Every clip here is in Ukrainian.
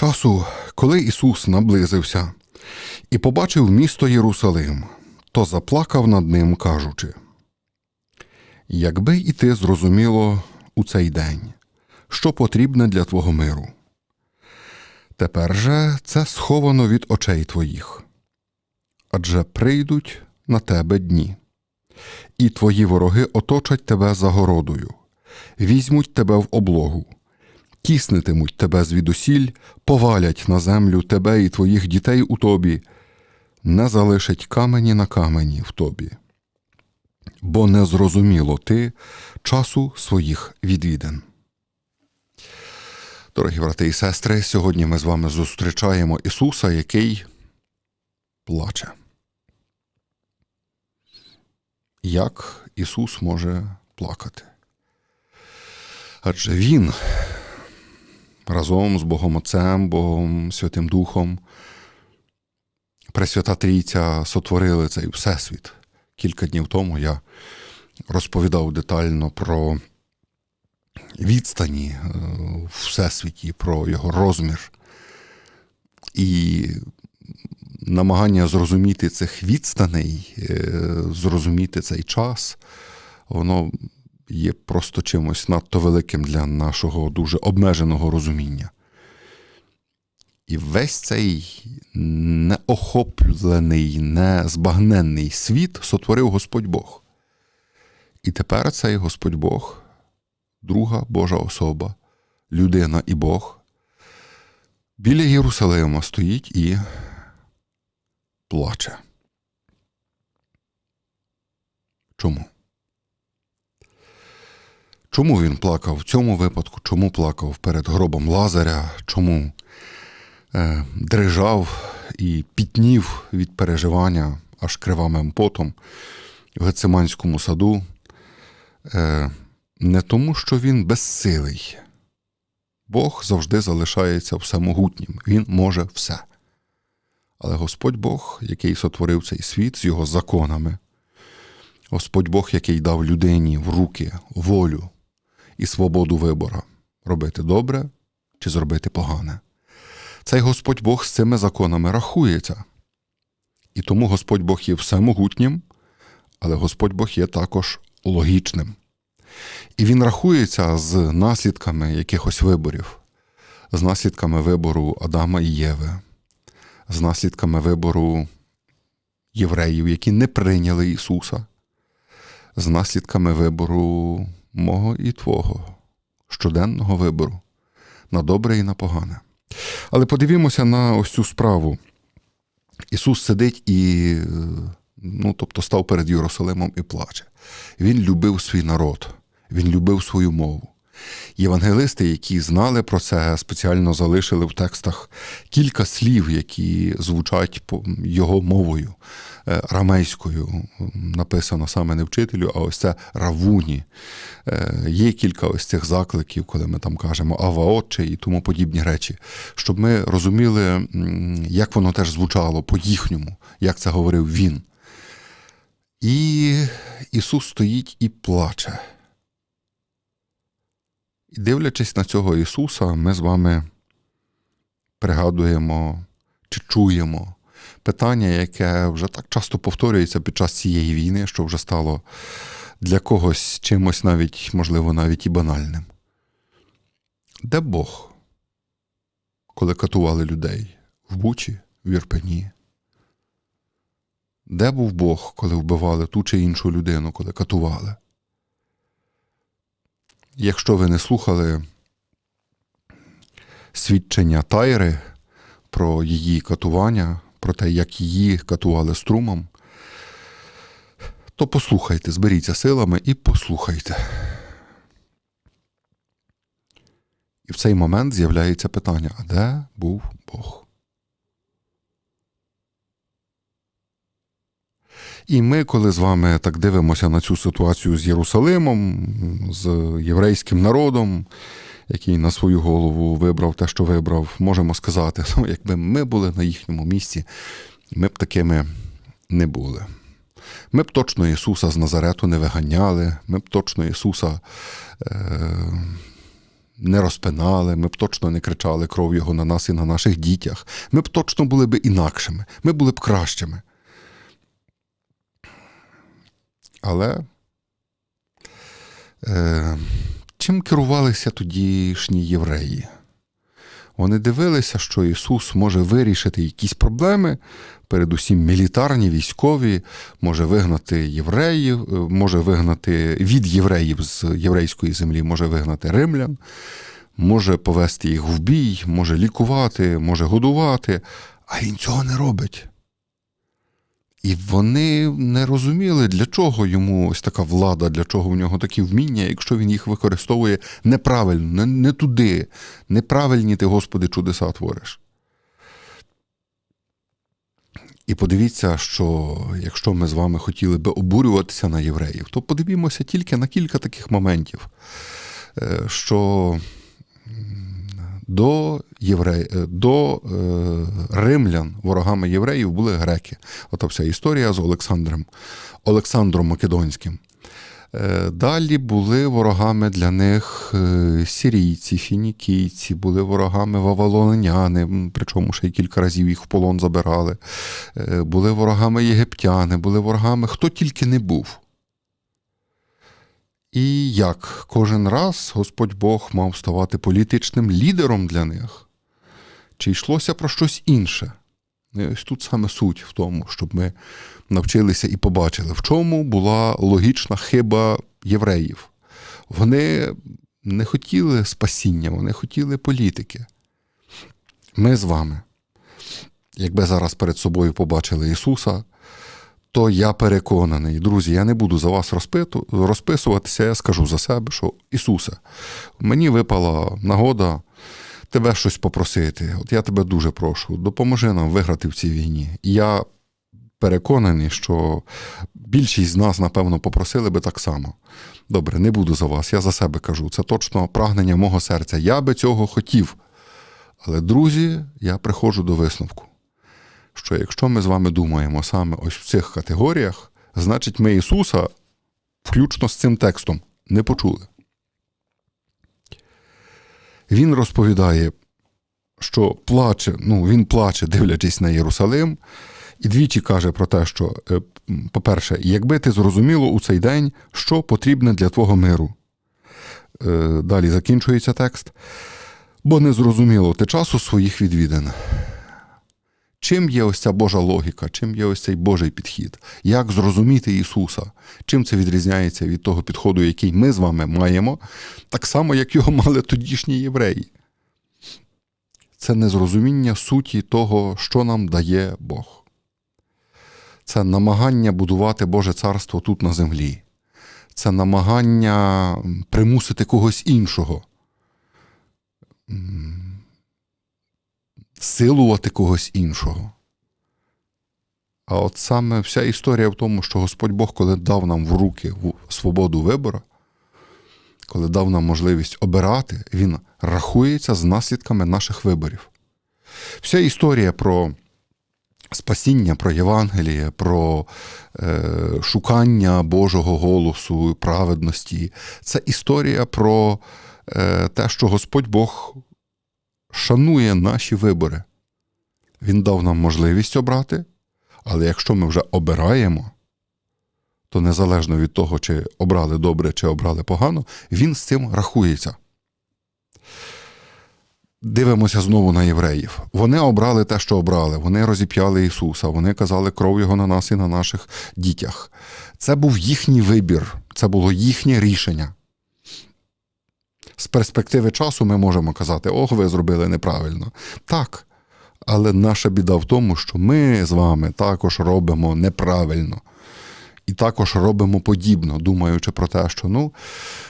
часу, коли Ісус наблизився і побачив місто Єрусалим, то заплакав над ним, кажучи: Якби і ти зрозуміло у цей день, що потрібне для твого миру. Тепер же це сховано від очей твоїх, адже прийдуть на тебе дні, і твої вороги оточать тебе загородою, візьмуть тебе в облогу, тіснитимуть тебе звідусіль, повалять на землю тебе і твоїх дітей у тобі, не залишить камені на камені в тобі. Бо не зрозуміло ти часу своїх відвідин. Дорогі брати і сестри, сьогодні ми з вами зустрічаємо Ісуса, який плаче. Як Ісус може плакати? Адже Він разом з Богом Отцем, Богом Святим Духом, Пресвята Трійця сотворили цей Всесвіт. Кілька днів тому я розповідав детально про відстані е, в всесвіті, про його розмір. І намагання зрозуміти цих відстаней, е, зрозуміти цей час, воно є просто чимось надто великим для нашого дуже обмеженого розуміння. І весь цей неохоплений, незбагненний світ сотворив Господь Бог. І тепер цей Господь Бог, друга Божа особа, людина і Бог, біля Єрусалима стоїть і плаче. Чому? Чому він плакав в цьому випадку? Чому плакав перед гробом Лазаря? Чому е, дрижав і пітнів від переживання аж кривавим потом в Гециманському саду? Е, не тому, що він безсилий. Бог завжди залишається всемогутнім, Він може все. Але Господь Бог, який сотворив цей світ з його законами, Господь Бог, який дав людині в руки волю і свободу вибора робити добре чи зробити погане. Цей Господь Бог з цими законами рахується. І тому Господь Бог є всемогутнім, але Господь Бог є також логічним. І він рахується з наслідками якихось виборів, з наслідками вибору Адама і Єви, з наслідками вибору євреїв, які не прийняли Ісуса, з наслідками вибору мого і Твого, щоденного вибору на добре і на погане. Але подивімося на ось цю справу. Ісус сидить і, ну, тобто, став перед Єрусалимом і плаче. Він любив свій народ, він любив свою мову. Євангелисти, які знали про це, спеціально залишили в текстах кілька слів, які звучать його мовою е, рамейською. Написано саме не вчителю, а ось це равуні. Е, є кілька ось цих закликів, коли ми там кажемо аваотче і тому подібні речі, щоб ми розуміли, як воно теж звучало по-їхньому, як це говорив він. І Ісус стоїть і плаче. І дивлячись на цього Ісуса, ми з вами пригадуємо чи чуємо питання, яке вже так часто повторюється під час цієї війни, що вже стало для когось чимось навіть, можливо, навіть і банальним. Де Бог, коли катували людей в Бучі, в Ірпені? Де був Бог, коли вбивали ту чи іншу людину, коли катували? Якщо ви не слухали свідчення Тайри про її катування, про те, як її катували струмом, то послухайте, зберіться силами і послухайте. І в цей момент з'являється питання: а де був Бог? І ми, коли з вами так дивимося на цю ситуацію з Єрусалимом, з єврейським народом, який на свою голову вибрав те, що вибрав, можемо сказати, якби ми були на їхньому місці, ми б такими не були. Ми б точно Ісуса з Назарету не виганяли, ми б точно Ісуса е, не розпинали, ми б точно не кричали кров його на нас і на наших дітях. Ми б точно були б інакшими, ми були б кращими. Але е, чим керувалися тодішні євреї? Вони дивилися, що Ісус може вирішити якісь проблеми, передусім мілітарні, військові, може вигнати євреїв, е, може вигнати від євреїв з єврейської землі, може вигнати римлян, може повести їх в бій, може лікувати, може годувати, а він цього не робить. І вони не розуміли, для чого йому ось така влада, для чого в нього такі вміння, якщо він їх використовує неправильно, не, не туди, неправильні ти, Господи, чудеса твориш. І подивіться, що якщо ми з вами хотіли би обурюватися на євреїв, то подивімося тільки на кілька таких моментів, е, що до єврей, е, до е, римлян, ворогами євреїв, були греки. Ота вся історія з Олександром, Олександром Македонським. Е, Далі були ворогами для них сірійці, фінікійці, були ворогами вавилоняни, причому ще й кілька разів їх в полон забирали. Були ворогами єгиптяни, були ворогами хто тільки не був. І як кожен раз Господь Бог мав ставати політичним лідером для них, чи йшлося про щось інше? І ось тут саме суть в тому, щоб ми навчилися і побачили, в чому була логічна хиба євреїв. Вони не хотіли спасіння, вони хотіли політики. Ми з вами, якби зараз перед собою побачили Ісуса, то я переконаний, друзі, я не буду за вас розпиту, розписуватися, я скажу за себе, що Ісусе, мені випала нагода тебе щось попросити. От я тебе дуже прошу, допоможи нам виграти в цій війні. Я переконаний, що більшість з нас, напевно, попросили би так само. Добре, не буду за вас, я за себе кажу. Це точно прагнення мого серця. Я би цього хотів. Але, друзі, я приходжу до висновку, що якщо ми з вами думаємо саме ось в цих категоріях, значить ми Ісуса, включно з цим текстом, не почули. Він розповідає, що плаче, ну, він плаче, дивлячись на Єрусалим, і двічі каже про те, що, е, по-перше, якби ти зрозуміло у цей день, що потрібне для твого миру. Е, Далі закінчується текст. Бо не зрозуміло ти часу своїх відвідин. Чим є ось ця Божа логіка, чим є ось цей Божий підхід? Як зрозуміти Ісуса? Чим це відрізняється від того підходу, який ми з вами маємо, так само, як його мали тодішні євреї? Це незрозуміння суті того, що нам дає Бог. Це намагання будувати Боже царство тут на землі. Це намагання примусити когось іншого. Силувати когось іншого. А от саме вся історія в тому, що Господь Бог, коли дав нам в руки свободу вибору, коли дав нам можливість обирати, Він рахується з наслідками наших виборів. Вся історія про спасіння, про Євангеліє, про е, шукання Божого голосу, праведності це історія про е, те, що Господь Бог шанує наші вибори. Він дав нам можливість обрати, але якщо ми вже обираємо, то незалежно від того, чи обрали добре, чи обрали погано, він з цим рахується. Дивимося знову на євреїв. Вони обрали те, що обрали. Вони розіп'яли Ісуса, вони казали кров Його на нас і на наших дітях. Це був їхній вибір, це було їхнє рішення з перспективи часу ми можемо казати, ох, ви зробили неправильно. Так. Але наша біда в тому, що ми з вами також робимо неправильно. І також робимо подібно, думаючи про те, що ну,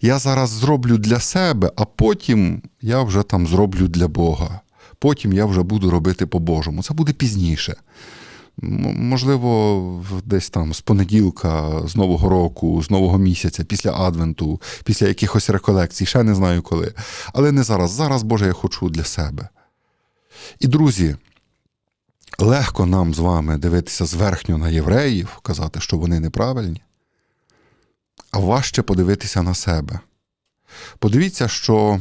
я зараз зроблю для себе, а потім я вже там зроблю для Бога. Потім я вже буду робити по-божому. Це буде пізніше. Можливо, десь там з понеділка, з Нового року, з Нового місяця, після Адвенту, після якихось реколекцій, ще не знаю коли. Але не зараз. Зараз, Боже, я хочу для себе. І, друзі, легко нам з вами дивитися зверхньо на євреїв, казати, що вони неправильні, а важче подивитися на себе. Подивіться, що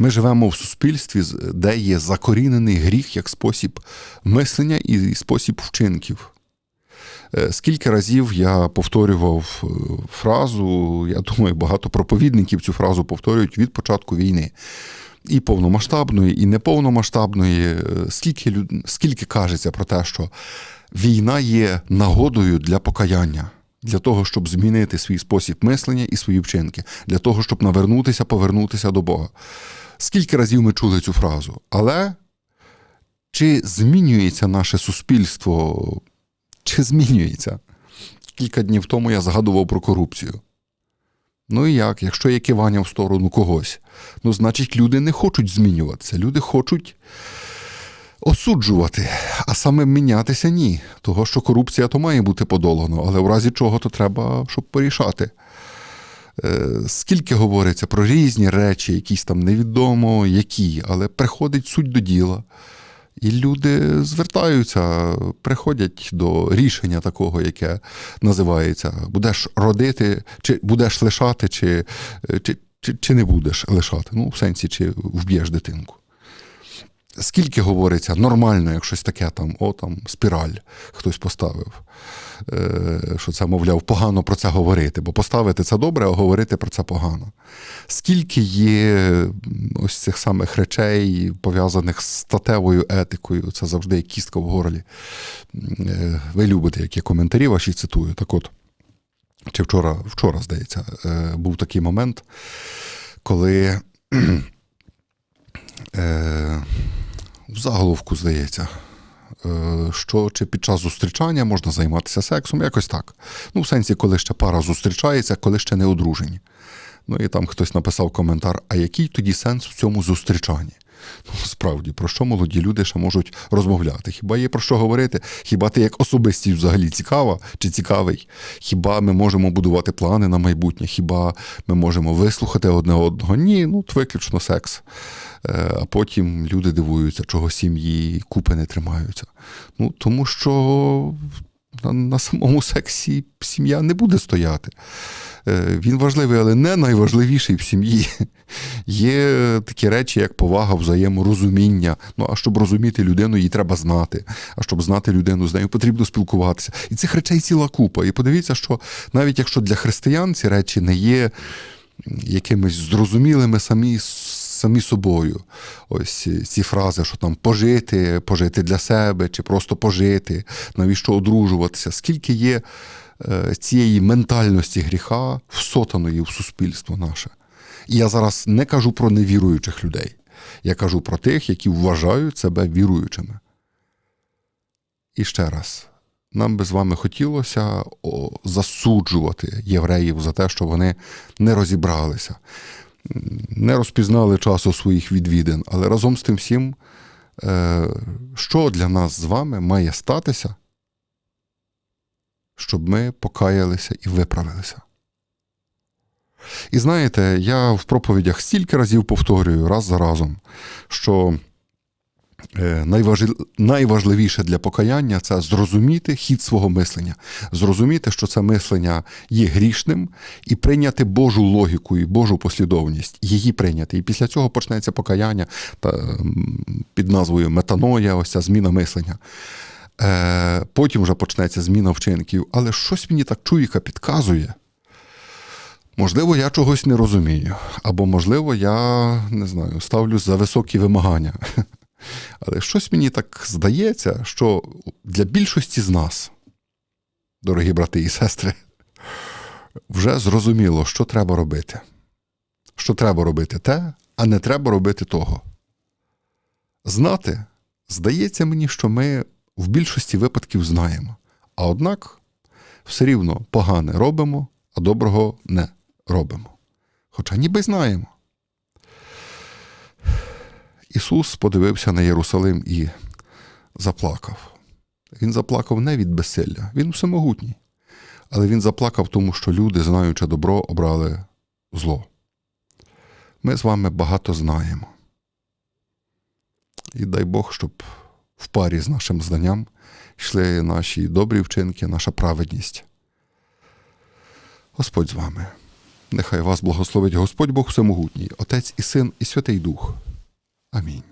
Ми живемо в суспільстві, де є закорінений гріх як спосіб мислення і спосіб вчинків. Е, Скільки разів я повторював е, фразу, я думаю, багато проповідників цю фразу повторюють від початку війни. І повномасштабної, і неповномасштабної. Е, Скільки. Скільки кажеться про те, що війна є нагодою для покаяння, для того, щоб змінити свій спосіб мислення і свої вчинки, для того, щоб навернутися, повернутися до Бога. Скільки разів ми чули цю фразу? Але чи змінюється наше суспільство? Чи змінюється? Кілька днів тому я згадував про корупцію. Ну і як, якщо є кивання в сторону когось, ну, значить, люди не хочуть змінюватися. Люди хочуть осуджувати, а саме мінятися ні. Того, що корупція то має бути подолано, але в разі чого то треба, щоб порішати. Е, Скільки говориться про різні речі, якісь там невідомо які, але приходить суть до діла. І люди звертаються, приходять до рішення такого, яке називається будеш родити, чи будеш лишати, чи, чи, чи, чи не будеш лишати. Ну, в сенсі, чи вб'єш дитинку. Скільки говориться нормально, як щось таке там, о, там спіраль хтось поставив, е, що це, мовляв, погано про це говорити, бо поставити це добре, а говорити про це погано. Скільки є ось цих самих речей, пов'язаних з статевою етикою, це завжди як кістка в горлі. Е, Ви любите, як я коментарі ваші цитую. Так от, чи вчора, вчора, здається, е, був такий момент, коли. в заголовку, здається, е, що чи під час зустрічання можна займатися сексом, якось так. Ну, в сенсі, коли ще пара зустрічається, коли ще не одружені. Ну і там хтось написав коментар: а який тоді сенс в цьому зустрічанні? Ну, справді, про що молоді люди ще можуть розмовляти? Хіба є про що говорити? Хіба ти як особистість взагалі цікава чи цікавий? Хіба ми можемо будувати плани на майбутнє? Хіба ми можемо вислухати одне одного? Ні, ну виключно секс. Е, А потім люди дивуються, чого сім'ї купи не тримаються. Ну, тому що на, на самому сексі сім'я не буде стояти. Е, Він важливий, але не найважливіший в сім'ї. Є такі речі, як повага, взаєморозуміння. Ну а щоб розуміти людину, її треба знати. А щоб знати людину, з нею потрібно спілкуватися. І цих речей ціла купа. І подивіться, що навіть якщо для християн ці речі не є якимись зрозумілими самі, самі собою. Ось ці фрази, що там пожити, пожити для себе, чи просто пожити, навіщо одружуватися. Скільки є е, цієї ментальності гріха всотаної в суспільство наше. І я зараз не кажу про невіруючих людей. Я кажу про тих, які вважають себе віруючими. І ще раз, нам би з вами хотілося засуджувати євреїв за те, що вони не розібралися, не розпізнали часу своїх відвідин, але разом з тим всім, е, що для нас з вами має статися, щоб ми покаялися і виправилися. І знаєте, я в проповідях стільки разів повторюю раз за разом, що найважливіше для покаяння це зрозуміти хід свого мислення, зрозуміти, що це мислення є грішним, і прийняти Божу логіку і Божу послідовність, її прийняти. І після цього почнеться покаяння під назвою метаноя, ось ця зміна мислення. Е, Потім вже почнеться зміна вчинків, але щось мені так чуйка підказує. Можливо, я чогось не розумію, або, можливо, я не знаю, ставлю за високі вимагання. Але щось мені так здається, що для більшості з нас, дорогі брати і сестри, вже зрозуміло, що треба робити. Що треба робити те, а не треба робити того. Знати, здається мені, що ми в більшості випадків знаємо. А однак все рівно погане робимо, а доброго не робимо. Хоча ніби знаємо. Ісус подивився на Єрусалим і заплакав. Він заплакав не від безсилля, він всемогутній. Але він заплакав, тому що люди, знаючи добро, обрали зло. Ми з вами багато знаємо. І дай Бог, щоб в парі з нашим знанням йшли наші добрі вчинки, наша праведність. Господь з вами. Нехай вас благословить Господь Бог Всемогутній, Отець і Син і Святий Дух. Амінь.